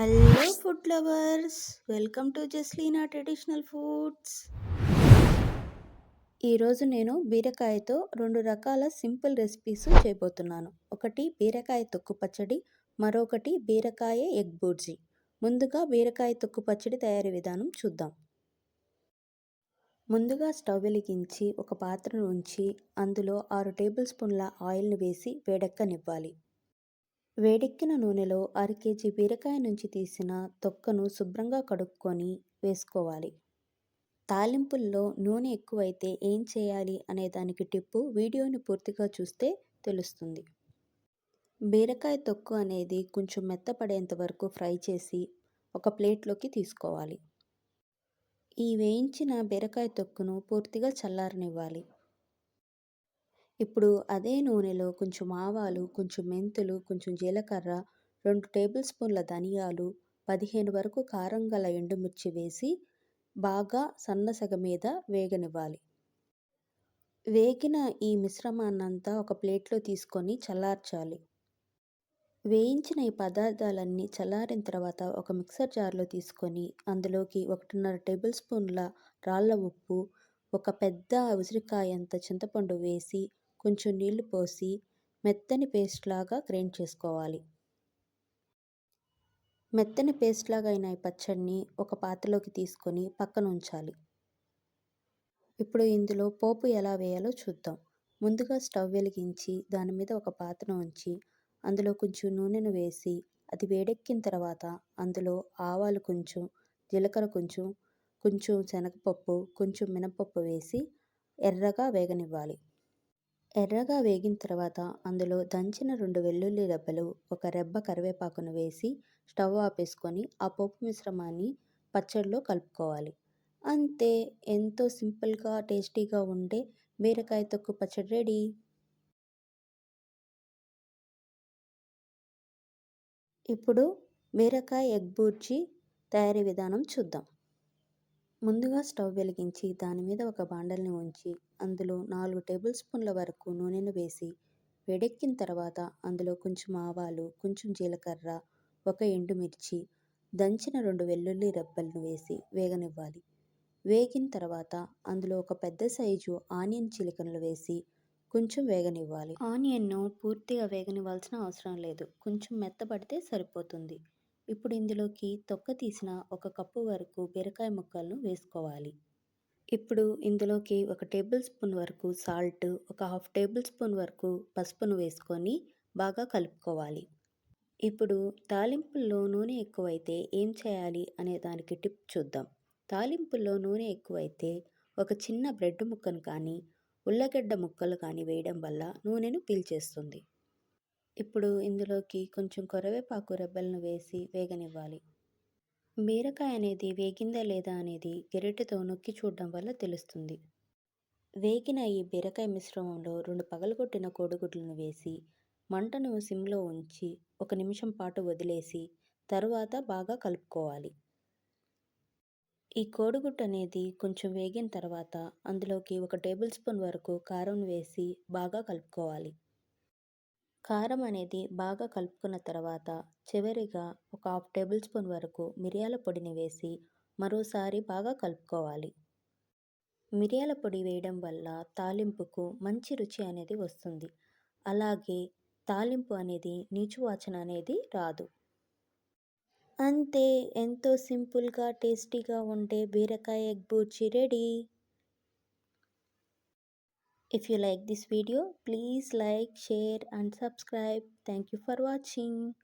Hello food lovers welcome to Jaslina traditional foods ఈరోజు నేను బీరకాయతో రెండు రకాల సింపుల్ రెసిపీస్ చేయబోతున్నాను. ఒకటి బీరకాయ తొక్కు పచ్చడి మరొకటి బీరకాయ ఎగ్ బూర్జీ. ముందుగా బీరకాయ తొక్కు పచ్చడి తయారీ విధానం చూద్దాం. ముందుగా స్టవ్ వెలిగించి ఒక పాత్రను ఉంచి అందులో ఆరు టేబుల్ స్పూన్ల ఆయిల్ని వేసి వేడెక్కనివ్వాలి. వేడెక్కిన నూనెలో అర కేజీ బీరకాయ నుంచి తీసిన తొక్కను శుభ్రంగా కడుక్కొని వేసుకోవాలి. తాలింపుల్లో నూనె ఎక్కువైతే ఏం చేయాలి అనే దానికి టిప్పు వీడియోని పూర్తిగా చూస్తే తెలుస్తుంది. బీరకాయ తొక్కు అనేది కొంచెం మెత్తపడేంత వరకు ఫ్రై చేసి ఒక ప్లేట్లోకి తీసుకోవాలి. ఈ వేయించిన బీరకాయ తొక్కును పూర్తిగా చల్లారనివ్వాలి. ఇప్పుడు అదే నూనెలో కొంచెం ఆవాలు కొంచెం మెంతులు కొంచెం జీలకర్ర రెండు టేబుల్ స్పూన్ల ధనియాలు పదిహేను వరకు కారం గల ఎండుమిర్చి వేసి బాగా సన్నసగ మీద వేగనివ్వాలి. వేగిన ఈ మిశ్రమాన్నంతా ఒక ప్లేట్లో తీసుకొని చల్లార్చాలి. వేయించిన ఈ పదార్థాలన్నీ చల్లారిన తర్వాత ఒక మిక్సర్ జార్లో తీసుకొని అందులోకి ఒకటిన్నర టేబుల్ స్పూన్ల రాళ్ళ ఉప్పు ఒక పెద్ద ఉసిరికాయంత చింతపండు వేసి కొంచెం నీళ్ళు పోసి మెత్తని పేస్ట్ లాగా గ్రైండ్ చేసుకోవాలి. మెత్తని పేస్ట్ లాగా అయిన ఈ పచ్చడిని ఒక పాత్రలోకి తీసుకొని పక్కన ఉంచాలి. ఇప్పుడు ఇందులో పోపు ఎలా వేయాలో చూద్దాం. ముందుగా స్టవ్ వెలిగించి దాని మీద ఒక పాత్ర ఉంచి అందులో కొంచెం నూనెను వేసి అది వేడెక్కిన తర్వాత అందులో ఆవాలు కొంచెం జీలకర్ర కొంచెం కొంచెం శనగపప్పు కొంచెం మినపప్పు వేసి ఎర్రగా వేగనివ్వాలి. ఎర్రగా వేగిన తర్వాత అందులో దంచిన రెండు వెల్లుల్లి రెబ్బలు ఒక రెబ్బ కరివేపాకును వేసి స్టవ్ ఆపేసుకొని ఆ పోపు మిశ్రమాన్ని పచ్చడిలో కలుపుకోవాలి. అంతే ఎంతో సింపుల్గా టేస్టీగా ఉండే బీరకాయ తొక్కు పచ్చడి రెడీ. ఇప్పుడు బీరకాయ ఎగ్ బూర్జీ తయారీ విధానం చూద్దాం. ముందుగా స్టవ్ వెలిగించి దాని మీద ఒక బాండల్ని ఉంచి అందులో నాలుగు టేబుల్ స్పూన్ల వరకు నూనెను వేసి వేడెక్కిన తర్వాత అందులో కొంచెం ఆవాలు కొంచెం జీలకర్ర ఒక ఎండుమిర్చి దంచిన రెండు వెల్లుల్లి రెబ్బలను వేసి వేగనివ్వాలి. వేగిన తర్వాత అందులో ఒక పెద్ద సైజు ఆనియన్ చిలికనలు వేసి కొంచెం వేగనివ్వాలి. ఆనియన్ను పూర్తిగా వేగనివ్వాల్సిన అవసరం లేదు. కొంచెం మెత్తపడితే సరిపోతుంది. ఇప్పుడు ఇందులోకి తొక్క తీసిన ఒక కప్పు వరకు బీరకాయ ముక్కలను వేసుకోవాలి. ఇప్పుడు ఇందులోకి ఒక టేబుల్ స్పూన్ వరకు సాల్ట్ ఒక హాఫ్ టేబుల్ స్పూన్ వరకు పసుపును వేసుకొని బాగా కలుపుకోవాలి. ఇప్పుడు తాలింపుల్లో నూనె ఎక్కువైతే ఏం చేయాలి అనే దానికి టిప్ చూద్దాం. తాలింపుల్లో నూనె ఎక్కువైతే ఒక చిన్న బ్రెడ్ ముక్కను కానీ ఉల్లగడ్డ ముక్కలు కానీ వేయడం వల్ల నూనెను పీల్చేస్తుంది. ఇప్పుడు ఇందులోకి కొంచెం కొరవేపాకు రెబ్బలను వేసి వేగనివ్వాలి. బీరకాయ అనేది వేగిందా లేదా అనేది గెరిటెతో నొక్కి చూడడం వల్ల తెలుస్తుంది. వేగిన ఈ బీరకాయ మిశ్రమంలో రెండు పగలగొట్టిన కోడిగుడ్లను వేసి మంటను సిమ్లో ఉంచి ఒక నిమిషం పాటు వదిలేసి తరువాత బాగా కలుపుకోవాలి. ఈ కోడిగుడ్డు అనేది కొంచెం వేగిన తర్వాత అందులోకి ఒక టేబుల్ స్పూన్ వరకు కారం వేసి బాగా కలుపుకోవాలి. కారం అనేది బాగా కలుపుకున్న తర్వాత చివరిగా ఒక హాఫ్ టేబుల్ స్పూన్ వరకు మిరియాల పొడిని వేసి మరోసారి బాగా కలుపుకోవాలి. మిరియాల పొడి వేయడం వల్ల తాలింపుకు మంచి రుచి అనేది వస్తుంది. అలాగే తాలింపు అనేది నీచు వాచన అనేది రాదు. అంతే ఎంతో సింపుల్గా టేస్టీగా ఉండే బీరకాయ egg bhurji ready! If you like this video, please like, share and subscribe. Thank you for watching.